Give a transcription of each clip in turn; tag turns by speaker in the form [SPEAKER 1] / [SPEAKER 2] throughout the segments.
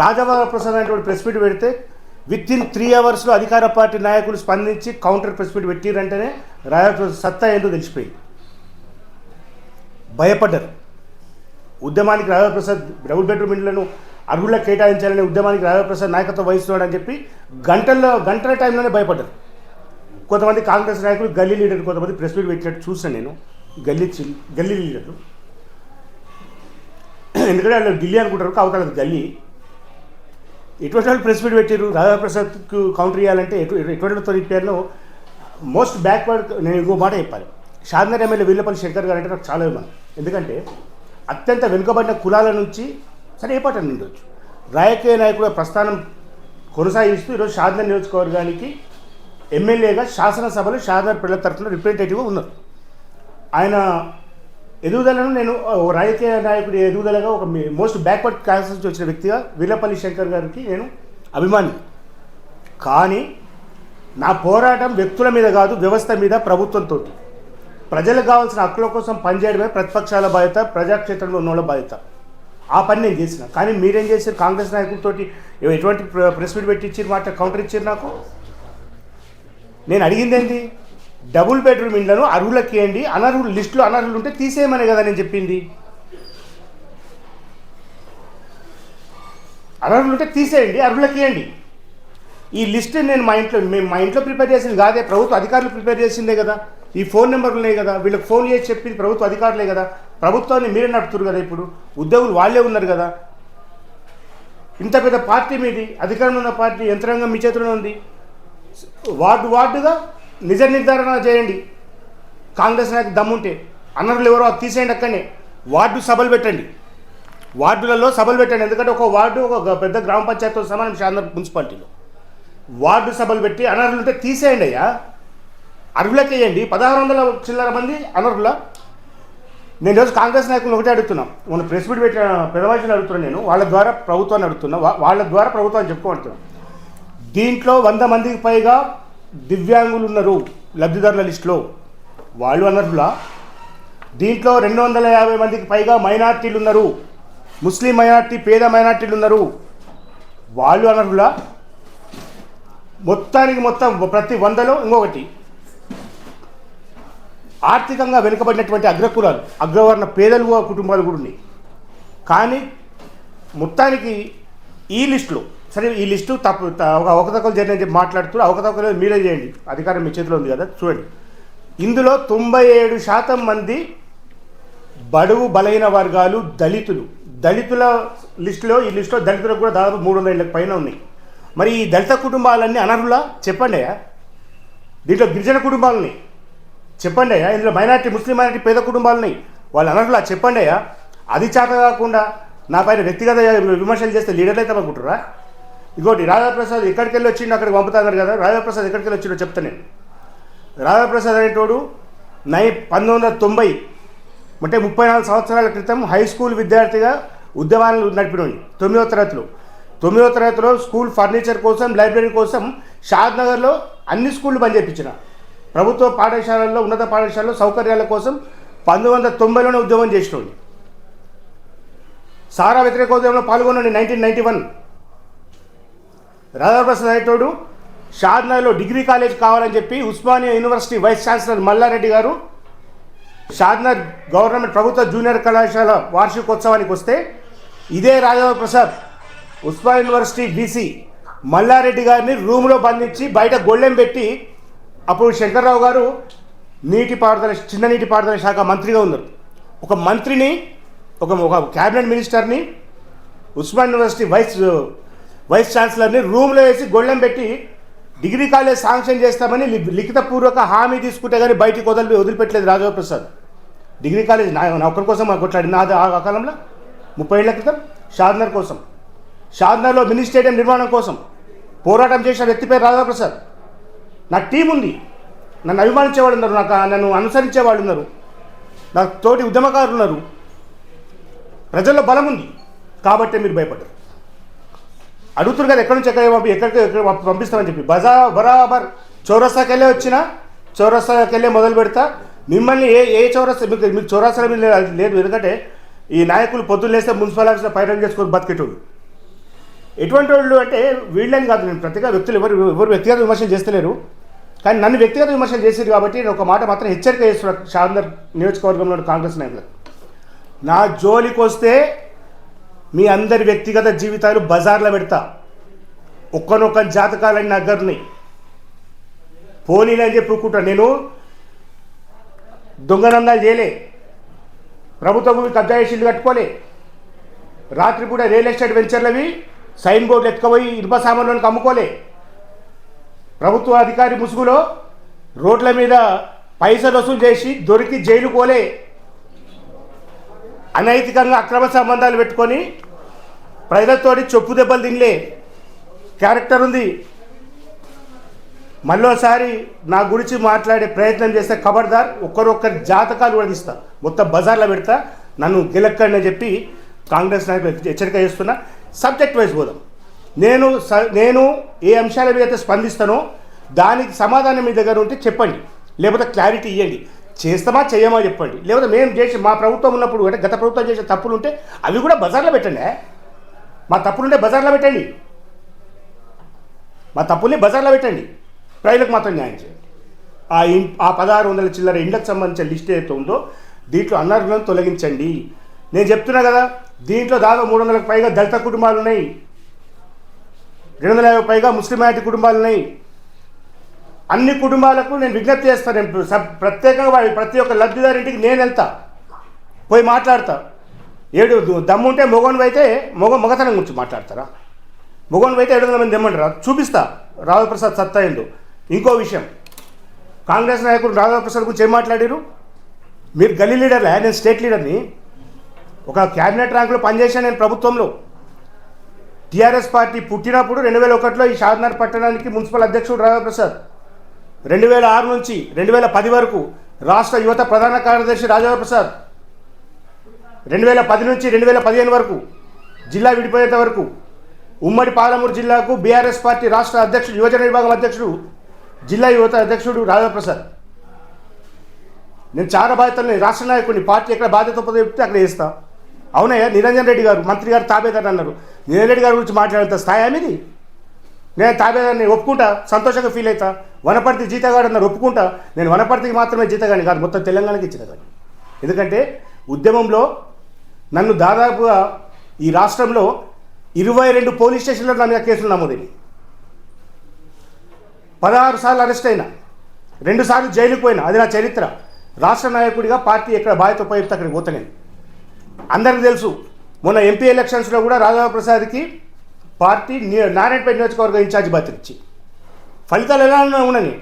[SPEAKER 1] రాజవర ప్రసాద్ అనేటువంటి press meet పెడితే with in three అవర్స్లో అధికార పార్టీ నాయకులు స్పందించి కౌంటర్ ప్రెస్ మీట్ పెట్టిరంటేనే రాజప్రసాద్ సత్తా ఏంటో తెలిసిపోయింది. భయపడ్డారు. ఉద్యమానికి రాజప్రసాద్ డబుల్ బెడ్రూమ్ ఇండ్లను అర్హులకు కేటాయించాలనే ఉద్యమానికి రాజప్రసాద్ నాయకత్వం వహిస్తున్నాడు అని చెప్పి గంటల్లో గంటల టైంలోనే భయపడ్డారు. కొంతమంది కాంగ్రెస్ నాయకులు గల్లీ లీడర్లు కొంతమంది ప్రెస్ మీట్ పెట్టినట్టు చూసాను నేను. గల్లీ గల్లీ లీడర్లు ఎందుకంటే వాళ్ళు ఢిల్లీ అనుకుంటారు అవతల గల్లీ. ఎటువంటి వాళ్ళు ప్రెస్ మీట్ పెట్టారు రాధాప్రసాద్కు కౌంటర్ ఇవ్వాలంటే ఎటు ఎటువంటి ఇప్పారు మోస్ట్ బ్యాక్వర్డ్ నేను ఇంకో మాట చెప్పాలి. షాద్నగర్ ఎమ్మెల్యే వీళ్ళపల్లి శంకర్ గారు అంటే నాకు చాలా అభిమానం. ఎందుకంటే అత్యంత వెనుకబడిన కులాల నుంచి సరే ఏ పాట ఉండొచ్చు. రాజకీయ నాయకుల ప్రస్థానం కొనసాగిస్తూ ఈరోజు షాద్నగర్ నియోజకవర్గానికి ఎమ్మెల్యేగా శాసనసభలో షాద్నగర్ పిల్లల తరఫున రిప్రజెంటేటివ్గా ఉన్నారు. ఆయన ఎదుగుదలను నేను రాజకీయ నాయకుడి ఎదుగుదలగా ఒక మోస్ట్ బ్యాక్వర్డ్ క్లాస్ నుంచి వచ్చిన వ్యక్తిగా వీరపల్లి శంకర్ గారికి నేను అభిమాని. కానీ నా పోరాటం వ్యక్తుల మీద కాదు వ్యవస్థ మీద ప్రభుత్వంతో ప్రజలకు కావాల్సిన హక్కుల కోసం పనిచేయడమే ప్రతిపక్షాల బాధ్యత ప్రజాక్షేత్రంలో ఉన్న వాళ్ళ బాధ్యత. ఆ పని నేను చేసిన. కానీ మీరేం చేశారు? కాంగ్రెస్ నాయకులతోటి ఎటువంటి ప్రెస్ మీట్ పెట్టించారు మాట కౌంటర్ ఇచ్చారు నాకు? నేను అడిగింది ఏంటి డబుల్ బెడ్రూమ్ ఇండ్లను అర్హులకి ఇవ్వండి అనర్హులు లిస్టులో అనర్హులు ఉంటే తీసేయమనే కదా నేను చెప్పింది. అనర్హులు ఉంటే తీసేయండి అర్హులకి ఇవ్వండి. ఈ లిస్ట్ నేను మా ఇంట్లో మేము మా ఇంట్లో ప్రిపేర్ చేసింది కాదే ప్రభుత్వ అధికారులు ప్రిపేర్ చేసిందే కదా. ఈ ఫోన్ నెంబర్లు ఉన్నాయి కదా వీళ్ళకి ఫోన్ చేసి చెప్పింది ప్రభుత్వ అధికారులే కదా. ప్రభుత్వాన్ని మీరే నడుపుతున్నారు కదా ఇప్పుడు. ఉద్యోగులు వాళ్ళే ఉన్నారు కదా. ఇంత పెద్ద పార్టీ మీది అధికారంలో ఉన్న పార్టీ యంత్రాంగం మీ చేతిలో ఉంది. వార్డు వార్డుగా నిజ నిర్ధారణ చేయండి. కాంగ్రెస్ నాయకు దమ్ముంటే అన్నర్లు ఎవరో అది తీసేయండి అక్కడనే. వార్డు సభలు పెట్టండి. వార్డులలో సభలు పెట్టండి. ఎందుకంటే ఒక వార్డు ఒక పెద్ద గ్రామ పంచాయతీతో సమానం శాంత మున్సిపాలిటీలో. వార్డు సభలు పెట్టి అనర్హులు ఉంటే తీసేయండి అయ్యా. అర్హులకి వేయండి పదహారు వందల చిల్లర మంది అనర్హుల? నేను రోజు కాంగ్రెస్ నాయకులను ఒకటే అడుగుతున్నాం. మొన్న ప్రెస్ మీట్ పెట్టిన పెదవాజులు అడుగుతున్నాను నేను. వాళ్ళ ద్వారా ప్రభుత్వాన్ని అడుగుతున్నా. వాళ్ళ ద్వారా ప్రభుత్వాన్ని చెప్పుకోమంటున్నాను దీంట్లో వంద మందికి పైగా దివ్యాంగులు ఉన్నారు లబ్ధిదారుల లిస్టులో. వాళ్ళు అనర్హులా? దీంట్లో రెండు వందల యాభై మందికి పైగా మైనార్టీలు ఉన్నారు ముస్లిం మైనార్టీ పేద మైనార్టీలు ఉన్నారు వాళ్ళు అనర్హులా? మొత్తానికి మొత్తం ప్రతి వందలో ఇంకొకటి. ఆర్థికంగా వెనుకబడినటువంటి అగ్రకులాలు అగ్రవర్ణ పేదలు కుటుంబాలు కూడా ఉన్నాయి. కానీ మొత్తానికి ఈ లిస్టులో సరే ఈ లిస్టు తప్పు ఒక అవకతవకలు జరిగిన చెప్పి మాట్లాడుతూ అవకతవకలు మీరే చేయండి. అధికారం మీ చేతిలో ఉంది కదా చూడండి. ఇందులో తొంభై ఏడు శాతం మంది బడుగు బలహీన వర్గాలు దళితులు. దళితుల లిస్టులో ఈ లిస్టులో దళితులకు కూడా దాదాపు మూడు వందల పైన ఉన్నాయి. మరి ఈ దళిత కుటుంబాలన్నీ అనర్హులా? చెప్పండి అయ్యా. దీంట్లో గిరిజన కుటుంబాలని చెప్పండి అయ్యా. ఇందులో మైనార్టీ ముస్లిం మైనార్టీ పేద కుటుంబాలని వాళ్ళు అనర్హులా? చెప్పండి అయ్యా. అది చేత కాకుండా నా పైన వ్యక్తిగత విమర్శలు చేస్తే లీడర్లు అయితే అనుకుంటారా ఇంకోటి రాధాప్రసాద్ ఎక్కడికి వెళ్ళి వచ్చిండు అక్కడికి పంపుతాన్నారు కదా రాధాప్రసాద్ ఎక్కడికి వెళ్ళి వచ్చిండో చెప్తా నేను. రాధాప్రసాద్ అనేటోడు నై పంతొమ్మిది వందల తొంభై అంటే ముప్పై నాలుగు సంవత్సరాల క్రితం హై స్కూల్ విద్యార్థిగా ఉద్యమాలను నడిపినోడి తొమ్మిదవ తరగతిలో. తొమ్మిదవ తరగతిలో స్కూల్ ఫర్నిచర్ కోసం లైబ్రరీ కోసం షాద్ నగర్లో అన్ని స్కూళ్ళు బంద్ చేయించిన ప్రభుత్వ పాఠశాలల్లో ఉన్నత పాఠశాలలో సౌకర్యాల కోసం పంతొమ్మిది వందల తొంభైలోనే ఉద్యమం చేసినోడి. సారా వ్యతిరేకోద్యమంలో పాల్గొన్నాడు నైన్టీన్ నైన్టీ వన్ రాధాప్రసాద్ అనేటోడు షాద్నగర్లో డిగ్రీ కాలేజ్ కావాలని చెప్పి Osmania university vice chancellor Malla Reddy garu Shadnagar government ప్రభుత్వ జూనియర్ కళాశాల వార్షికోత్సవానికి వస్తే ఇదే రాఘవ ప్రసాద్ ఉస్మాన్ యూనివర్సిటీ బీసీ మల్లారెడ్డి గారిని రూమ్లో బంధించి బయట గొళ్ళెం పెట్టి అప్పుడు శంకర్రావు గారు నీటిపారుదల చిన్న నీటిపారుదల శాఖ మంత్రిగా ఉన్నారు. ఒక మంత్రిని ఒక ఒక క్యాబినెట్ మినిస్టర్ని ఉస్మాన్ యూనివర్సిటీ వైస్ వైస్ ఛాన్సలర్ని రూమ్లో వేసి గొళ్ళెం పెట్టి డిగ్రీ కాలేజ్ శాంక్షన్ చేస్తామని లిఖితపూర్వక హామీ తీసుకుంటే కానీ బయటికి వదిలి వదిలిపెట్టలేదు రాఘవ ప్రసాద్. డిగ్రీ కాలేజ్ నా ఒక్కరి కోసం కొట్లాడి నాది ఆ కాలంలో ముప్పై ఏళ్ళ క్రితం షాద్నర్ కోసం. షాద్నర్లో మినీ స్టేడియం నిర్మాణం కోసం పోరాటం చేసిన వ్యక్తి పేరు రాధాప్రసాద్ నా టీం ఉంది. నన్ను అభిమానించేవాళ్ళు ఉన్నారు. నాకు నన్ను అనుసరించే వాళ్ళు ఉన్నారు. నాకు తోటి ఉద్యమకారులు ఉన్నారు. ప్రజల్లో బలం ఉంది. కాబట్టే మీరు భయపడ్డారు. అడుగుతున్నారు కదా ఎక్కడి నుంచి ఎక్కడ పంపి ఎక్కడికి ఎక్కడ పంపిస్తామని చెప్పి. బజా బరాబర్. చౌరస్తాకి వెళ్ళే వచ్చిన చౌరస్తాకి వెళ్ళే మొదలు పెడతా. మిమ్మల్ని ఏ ఏ చౌరస్తా మీకు మీకు చౌరస్తా మీద లేదు ఎందుకంటే ఈ నాయకులు పొద్దున్న లేస్తే మున్సిపల్ ఆఫీస్లో పైరన్ చేసుకొని బతికేటోళ్ళు. ఎటువంటి వాళ్ళు అంటే వీళ్ళని కాదు. నేను ప్రతిగా వ్యక్తులు ఎవరు ఎవరు వ్యక్తిగత విమర్శలు చేస్తలేరు. కానీ నన్ను వ్యక్తిగత విమర్శలు చేసేది కాబట్టి నేను ఒక మాట మాత్రం హెచ్చరిక చేస్తున్నాను షాందర్ నియోజకవర్గంలో కాంగ్రెస్ నాయకులు నా జోలికి వస్తే మీ అందరి వ్యక్తిగత జీవితాలు బజార్లో పెడతా. ఒక్కనొక్క జాతకాలని నగ్గరున్నాయి పోనీలని అని చెప్పి నేను దొంగనందాలు చేయలే. ప్రభుత్వం భూమి కబ్జా చేసి కట్టుకోలే. రాత్రిపూట రియల్ ఎస్టేట్ వెంచర్లవి సైన్ బోర్డులు ఎత్తుకుపోయి ఇనుప సామాన్లను అమ్ముకోలే. ప్రభుత్వ అధికారి ముసుగులో రోడ్ల మీద పైసలు వసూలు చేసి దొరికి జైలు పోలే. అనైతికంగా అక్రమ సంబంధాలు పెట్టుకొని ప్రజలతోటి చెప్పు దెబ్బలు తినలే. క్యారెక్టర్ ఉంది. మళ్ళోసారి నా గురించి మాట్లాడే ప్రయత్నం చేస్తే ఖబర్దార్ ఒక్కరొక్కరి జాతకాలు కూడా తీస్తా. మొత్తం బజార్లో పెడతా. నన్ను గెలక్కండి అని చెప్పి కాంగ్రెస్ నాయకులు హెచ్చరిక చేస్తున్నా. సబ్జెక్ట్ వైజ్ పోదాం. నేను స- నేను ఏ అంశాల మీద అయితే స్పందిస్తానో దానికి సమాధానం మీ దగ్గర ఉంటే చెప్పండి. లేకపోతే క్లారిటీ ఇవ్వండి చేస్తామా చేయమా చెప్పండి. లేకపోతే మేము చేసి మా ప్రభుత్వం ఉన్నప్పుడు అంటే గత ప్రభుత్వం చేసే తప్పులు ఉంటే అవి కూడా బజార్లో పెట్టండి. మా తప్పులుంటే బజార్లో పెట్టండి. మా తప్పుల్ని బజార్లో పెట్టండి. ప్రజలకు మాత్రం న్యాయం చేయండి. ఆ ఇం ఆ పదహారు వందల చిల్లర ఇండ్లకు సంబంధించిన లిస్ట్ ఏదైతే ఉందో దీంట్లో అనర్హులను తొలగించండి. నేను చెప్తున్నా కదా దీంట్లో దాదాపు మూడు వందలకు పైగా దళిత కుటుంబాలు ఉన్నాయి. రెండు వందల యాభై పైగా ముస్లిం మైనార్టీ కుటుంబాలు ఉన్నాయి. అన్ని కుటుంబాలకు నేను విజ్ఞప్తి చేస్తాను ప్రత్యేకంగా వాడి ప్రతి ఒక్క లబ్ధిదారింటికి నేను వెళ్తా పోయి మాట్లాడతా. ఏడు దమ్ముంటే మొగోనివి అయితే మొగ మగతనం గురించి మాట్లాడతారా? మొగోనివి అయితే ఏడు వందల మంది తెమ్మంటారా చూపిస్తా. రాధాప్రసాద్ సత్తా ఏందో. ఇంకో విషయం. కాంగ్రెస్ నాయకుడు రాఘవ ప్రసాద్ గురించి ఏం మాట్లాడారు? మీరు గల్లీ లీడర్లే? నేను స్టేట్ లీడర్ని. ఒక క్యాబినెట్ ర్యాంకులో పనిచేశాను నేను ప్రభుత్వంలో. టీఆర్ఎస్ పార్టీ పుట్టినప్పుడు రెండు వేల ఒకటిలో ఈ షాద్నార్ పట్టణానికి మున్సిపల్ అధ్యక్షుడు రాఘవ ప్రసాద్ రెండు వేల ఆరు నుంచి రెండు వేల పది వరకు రాష్ట్ర యువత ప్రధాన కార్యదర్శి రాజారావు ప్రసాద్ రెండు వేల పది నుంచి రెండు వేల పదిహేను వరకు జిల్లా విడిపోయేంత వరకు ఉమ్మడి పాలమూరు జిల్లాకు బీఆర్ఎస్ పార్టీ రాష్ట్ర అధ్యక్షుడు యువజన విభాగం అధ్యక్షుడు జిల్లా యువత అధ్యక్షుడు రాజారావు ప్రసాద్. నేను చాలా బాధ్యతలు రాష్ట్ర నాయకుడిని పార్టీ ఎక్కడ బాధ్యత చెప్తే అక్కడ వేస్తా అవునయ్యా నిరంజన్ రెడ్డి గారు మంత్రి గారు తాబేదారు అన్నారు. నిరంజన్ రెడ్డి గారి గురించి మాట్లాడేంత స్థాయి మీది నేను తాబేదాన్ని ఒప్పుకుంటా సంతోషంగా ఫీల్ అవుతా వనపర్తి జీతగాడు అన్నారు ఒప్పుకుంటా. నేను వనపర్తికి మాత్రమే జీతగాని కాదు మొత్తం తెలంగాణకి ఇచ్చిన కానీ ఎందుకంటే ఉద్యమంలో నన్ను దాదాపుగా ఈ రాష్ట్రంలో ఇరవై రెండు పోలీస్ స్టేషన్లో నా మీద కేసులు నమోదైనవి పదహారు సార్లు అరెస్ట్ అయినా రెండు సార్లు జైలుకు పోయినా అది నా చరిత్ర. రాష్ట్ర నాయకుడిగా పార్టీ ఎక్కడ బాధ్యత ఉపయోగిస్తే అక్కడికి పోతా నేను అందరికీ తెలుసు మొన్న ఎంపీ ఎలక్షన్స్లో కూడా రాఘవ ప్రసాద్కి పార్టీ నారాయణపేట నియోజకవర్గ ఇన్ఛార్జ్ బాధ్యత ఇచ్చి. ఫలితాలు ఎలా ఉన్నాయి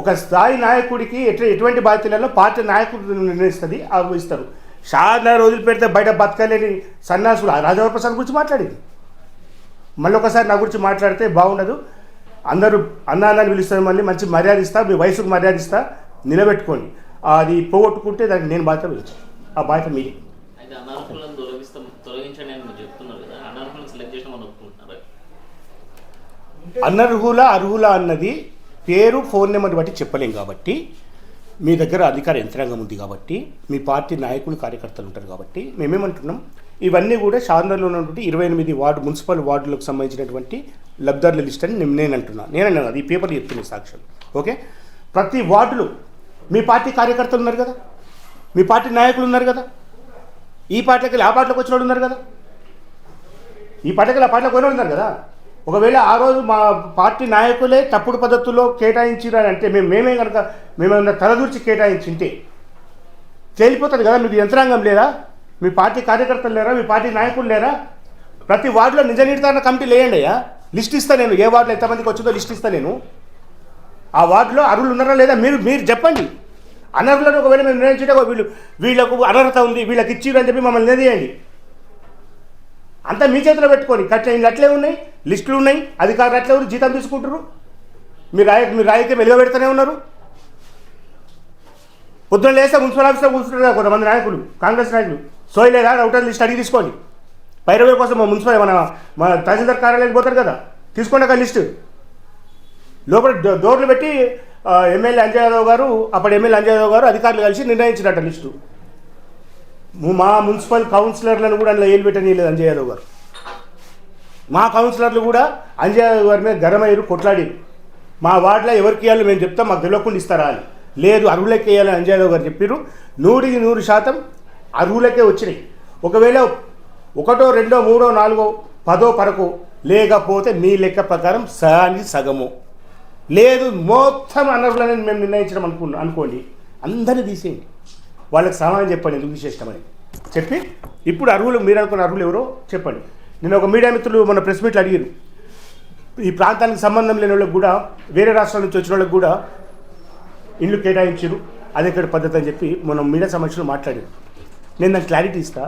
[SPEAKER 1] ఒక స్థాయి నాయకుడికి ఎటు ఎటువంటి బాధ్యతలలో పార్టీ నాయకుడు నిర్ణయిస్తుంది అవి ఇస్తారు. చాలా రోజులు పెడితే బయట బతకలేని సన్యాసులు రాజావ ప్రసాద్ గురించి మాట్లాడింది. మళ్ళీ ఒకసారి నా గురించి మాట్లాడితే బాగుండదు. అందరూ అన్నాన్ని పిలుస్తారు మళ్ళీ మంచి మర్యాద ఇస్తా మీ వయసుకు మర్యాద ఇస్తా నిలబెట్టుకోండి. అది పోగొట్టుకుంటే దానికి నేను బాధ్యత వహించాను. ఆ బాధ్యత మీది
[SPEAKER 2] అయితే అనర్హులను తొలగిస్తాం తొలగించండి అని మీరు చెప్తున్నారు కదా అనర్హులను సెలెక్ట్ చేసిన మనం ఒప్పుకుంటున్నారు
[SPEAKER 1] అనర్హుల అర్హుల అన్నది పేరు ఫోన్ నెంబర్ బట్టి చెప్పలేం కాబట్టి మీ దగ్గర అధికార యంత్రాంగం ఉంది కాబట్టి మీ పార్టీ నాయకులు కార్యకర్తలు ఉంటారు కాబట్టి మేమేమంటున్నాం ఇవన్నీ కూడా షార్నర్లో ఉన్నటువంటి ఇరవై ఎనిమిది వార్డు మున్సిపల్ వార్డులకు సంబంధించినటువంటి లబ్ధారుల లిస్ట్ అని నేను నేను అంటున్నాను నేను అన్నాను అది ఈ పేపర్ సాక్ష్యం. ఓకే? ప్రతి వార్డులు మీ పార్టీ కార్యకర్తలు ఉన్నారు కదా? మీ పార్టీ నాయకులు ఉన్నారు కదా? ఈ పార్టీకి ఆ పార్టీలోకి వచ్చిన వాళ్ళు ఉన్నారు కదా? ఈ పార్టీకి ఆ పార్టీలోకి పోయిన ఉన్నారు కదా? ఒకవేళ ఆ రోజు మా పార్టీ నాయకులే తప్పుడు పద్ధతుల్లో కేటాయించిరని అంటే మేము మేమే కనుక మేమేమన్నా తలదూర్చి కేటాయించింటే తేలిపోతుంది కదా? మీకు యంత్రాంగం లేదా? మీ పార్టీ కార్యకర్తలు లేరా? మీ పార్టీ నాయకులు లేరా? ప్రతి వార్డులో నిజ నిర్ధారణ కమిటీ లేయండి అయ్యా. లిస్ట్ ఇస్తా నేను. ఏ వార్డులో ఎంతమందికి వచ్చిందో లిస్ట్ ఇస్తా నేను. ఆ వార్డులో అర్హులు ఉన్నారా లేదా మీరు మీరు చెప్పండి. అనర్హులను ఒకవేళ మేము నిర్ణయించుంటే ఒక వీళ్ళు వీళ్ళకు అనర్హత ఉంది వీళ్ళకి ఇచ్చిర్రు అని చెప్పి మమ్మల్ని నిలదీయండి. అంతా మీ చేతిలో పెట్టుకొని కట్ట అట్లే ఉన్నాయి లిస్టులు ఉన్నాయి అధికారులు అట్లే ఉన్నారు జీతం తీసుకుంటారు మీరు రాయ మీరు రాయితే వెలువ పెడుతూనే ఉన్నారు. పొద్దున లేస్తే మున్సిపల్ ఆఫీస్లో కూర్చుంటారు కొంతమంది నాయకులు కాంగ్రెస్ నాయకులు. సోయలేదా అవుటర్ లిస్ట్ అడిగి తీసుకోండి. పైరవే కోసం మా మున్సిపల్ మన మన తహసీల్దార్ కార్యాలయానికి పోతారు కదా తీసుకోండి ఒక లిస్టు. లోపల డోర్లు పెట్టి ఎమ్మెల్యే అంజయ్ యాదవ్ గారు అప్పుడు ఎమ్మెల్యే అంజయ్ యాదవ్ గారు అధికారులు కలిసి నిర్ణయించినట్ట లిస్టు. మా మున్సిపల్ కౌన్సిలర్లను కూడా అందులో ఏలు పెట్టనీయలేదు అంజయ్ యాదవ్ గారు. మా కౌన్సిలర్లు కూడా అంజయ్ గారి మీద గరమయ్యారు కొట్లాడారు. మా వార్డులో ఎవరికి ఇవ్వాలి మేము చెప్తాం మాకు తెలియకుండా ఇస్తారా అని. లేదు అరువులకి వేయాలని అంజయ్ గారు చెప్పారు నూటికి నూరు శాతం అరువులకే వచ్చినాయి. ఒకవేళ ఒకటో రెండో మూడో నాలుగో పదో పరకు లేకపోతే మీ లెక్క ప్రకారం సగానికి సగము. లేదు మొత్తం అనర్హులని మేము నిర్ణయించడం అనుకున్నాం అనుకోండి. అందరినీ తీసేయండి. వాళ్ళకి సమాధానం చెప్పండి ఎందుకు తీసేస్తామని చెప్పి ఇప్పుడు అర్హులు మీరు అనుకున్న అర్హులు ఎవరో చెప్పండి. నేను ఒక మీడియా మిత్రులు మన ప్రెస్ మీట్లు అడిగారు. ఈ ప్రాంతానికి సంబంధం లేని వాళ్ళకి కూడా వేరే రాష్ట్రాల నుంచి వచ్చిన వాళ్ళకి కూడా ఇల్లు కేటాయించారు. అదే ఇక్కడ పద్ధతి అని చెప్పి మనం మీడియా సమస్యలు మాట్లాడారు. నేను దానికి క్లారిటీ ఇస్తా.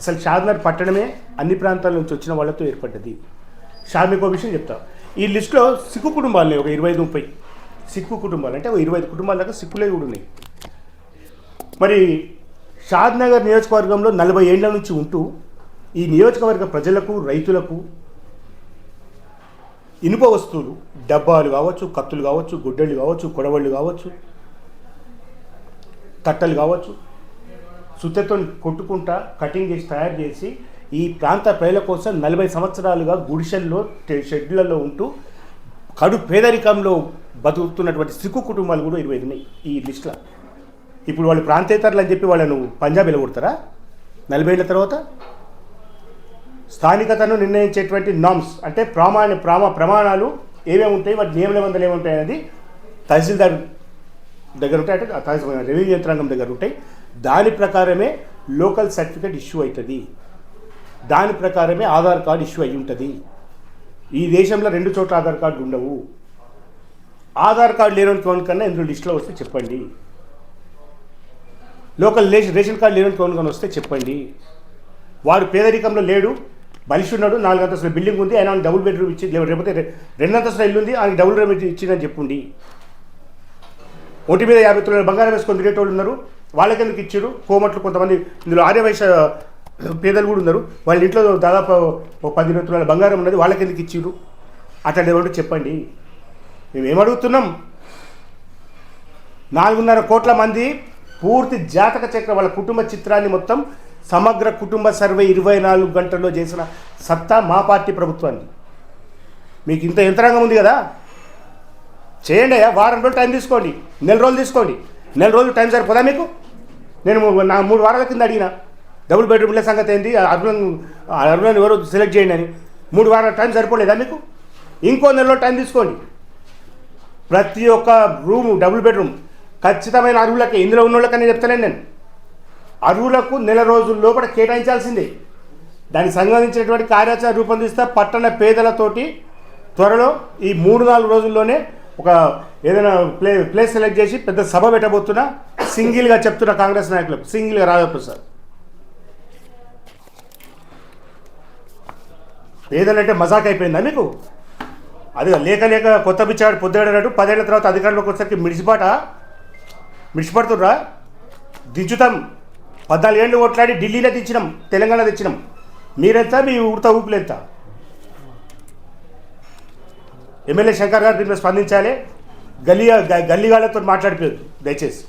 [SPEAKER 1] అసలు షాద్నగర్ పట్టణమే అన్ని ప్రాంతాల నుంచి వచ్చిన వాళ్ళతో ఏర్పడ్డది. షాద్ మీకు విషయం చెప్తా. ఈ లిస్టులో సిక్కు కుటుంబాలు ఒక ఇరవై ఐదు ముప్పై సిక్కు కుటుంబాలు. అంటే ఒక ఇరవై ఐదు కుటుంబాల దాకా సిక్కులే కూడా ఉన్నాయి. మరి షాద్నగర్ నియోజకవర్గంలో నలభై ఏళ్ళ నుంచి ఉంటూ ఈ నియోజకవర్గ ప్రజలకు రైతులకు ఇనుప వస్తువులు డబ్బాలు కావచ్చు కత్తులు కావచ్చు గుడ్డలు కావచ్చు కొడవళ్ళు కావచ్చు తట్టలు కావచ్చు సుత్తెతో కొట్టుకుంటా కటింగ్ చేసి తయారు చేసి ఈ ప్రాంత ప్రజల కోసం నలభై సంవత్సరాలుగా గుడిసెల్లో షెడ్లలో ఉంటూ కడు పేదరికంలో బతుకుతున్నటువంటి సిక్కు కుటుంబాలు కూడా ఇరవై ఐదు ఉన్నాయి ఈ లిస్టులో. ఇప్పుడు వాళ్ళు ప్రాంతేతరులు అని చెప్పి వాళ్ళను పంజాబ్ వెళ్ళగొడతారా? నలభై ఏళ్ళ తర్వాత? స్థానికతను నిర్ణయించేటువంటి నామ్స్ అంటే ప్రామాణ ప్రామ ప్రమాణాలు ఏమేమి ఉంటాయి? వాటి నియమ నిబంధనలు ఏముంటాయి అనేది తహసీల్దార్ దగ్గర ఉంటాయి అంటే రెవెన్యూ యంత్రాంగం దగ్గర ఉంటాయి. దాని ప్రకారమే లోకల్ సర్టిఫికేట్ ఇష్యూ అవుతుంది. దాని ప్రకారమే ఆధార్ కార్డు ఇష్యూ అయి ఉంటుంది. ఈ దేశంలో రెండు చోట్ల ఆధార్ కార్డు ఉండవు. ఆధార్ కార్డు లేని కన్నా ఇందులో లిస్టులో వస్తే చెప్పండి. లోకల్ రేషన్ రేషన్ కార్డు లేని కనుక వస్తే చెప్పండి. వాడు పేదరికంలో లేడు బలిసి ఉన్నాడు నాలుగు అంతస్తుల బిల్డింగ్ ఉంది ఆయన డబుల్ బెడ్రూమ్ ఇచ్చి లేకపోతే రెండు అంతస్తుల ఇల్లు ఉంది ఆయన డబుల్ బెడ్రూమ్ ఇచ్చిందని చెప్పండి. ఒంటి మీద యాభై తులాల బంగారం వేసుకొని తిరిగేటోళ్ళు ఉన్నారు వాళ్ళకెందుకు ఇచ్చారు? కోమట్లు కొంతమంది ఇందులో ఆర్యవైశ్య పేదలు కూడా ఉన్నారు వాళ్ళ ఇంట్లో దాదాపు ఒక పది తులాల బంగారం ఉన్నది వాళ్ళకెందుకు ఇచ్చారు? అట్లా ఎవరు చెప్పండి. మేము ఏమడుగుతున్నాం నాలుగున్నర కోట్ల మంది పూర్తి జాతక చక్ర వాళ్ళ కుటుంబ చిత్రాన్ని మొత్తం సమగ్ర కుటుంబ సర్వే ఇరవై నాలుగు గంటల్లో చేసిన సత్తా మా పార్టీ ప్రభుత్వాన్ని. మీకు ఇంత యంత్రాంగం ఉంది కదా? చేయండి అయ్యా వారం రోజులు టైం తీసుకోండి నెల రోజులు తీసుకోండి. నెల రోజులు టైం సరిపోదా మీకు? నేను నా మూడు వారాల కింద అడిగిన. డబుల్ బెడ్రూమ్ల సంగతి ఏంటి అర్బన్ అర్బన్ ఎవరో సెలెక్ట్ చేయండి అని. మూడు వారాల టైం సరిపోలేదా మీకు? ఇంకో నెలలో టైం తీసుకోండి. ప్రతి ఒక్క రూము డబుల్ బెడ్రూమ్ ఖచ్చితమైన అర్హులకి ఇందులో ఉన్నోళ్ళకని చెప్తలేను నేను. అర్హులకు నెల రోజుల లోపల కేటాయించాల్సిందే. దానికి సంబంధించినటువంటి కార్యాచరణ రూపొందిస్తే పట్టణ పేదలతోటి త్వరలో ఈ మూడు నాలుగు రోజుల్లోనే ఒక ఏదైనా ప్లే ప్లేస్ సెలెక్ట్ చేసి పెద్ద సభ పెట్టబోతున్నా సింగిల్గా చెప్తున్న కాంగ్రెస్ నాయకులకు. సింగిల్గా రాధాప్రసాద్ పేదలంటే మజాక్ అయిపోయిందా మీకు? అది లేక లేక కొత్త బిచ్చాడు పొద్దుగాడనట్టు పదేళ్ళ తర్వాత అధికారంలోకి వచ్చేసరికి మిడిసిపాట? మిడిసిపడుతుర్రా దించుతాం పద్నాలుగేళ్ళు కొట్లాడి ఢిల్లీలో తెచ్చినాం తెలంగాణ తెచ్చినాం. మీరెంత? మీ ఉడత ఊపులు ఎంత? ఎమ్మెల్యే శంకర్ గారు దీంట్లో స్పందించాలి. గల్లీ గల్లీగాళ్ళతో మాట్లాడిపోయారు. దయచేసి.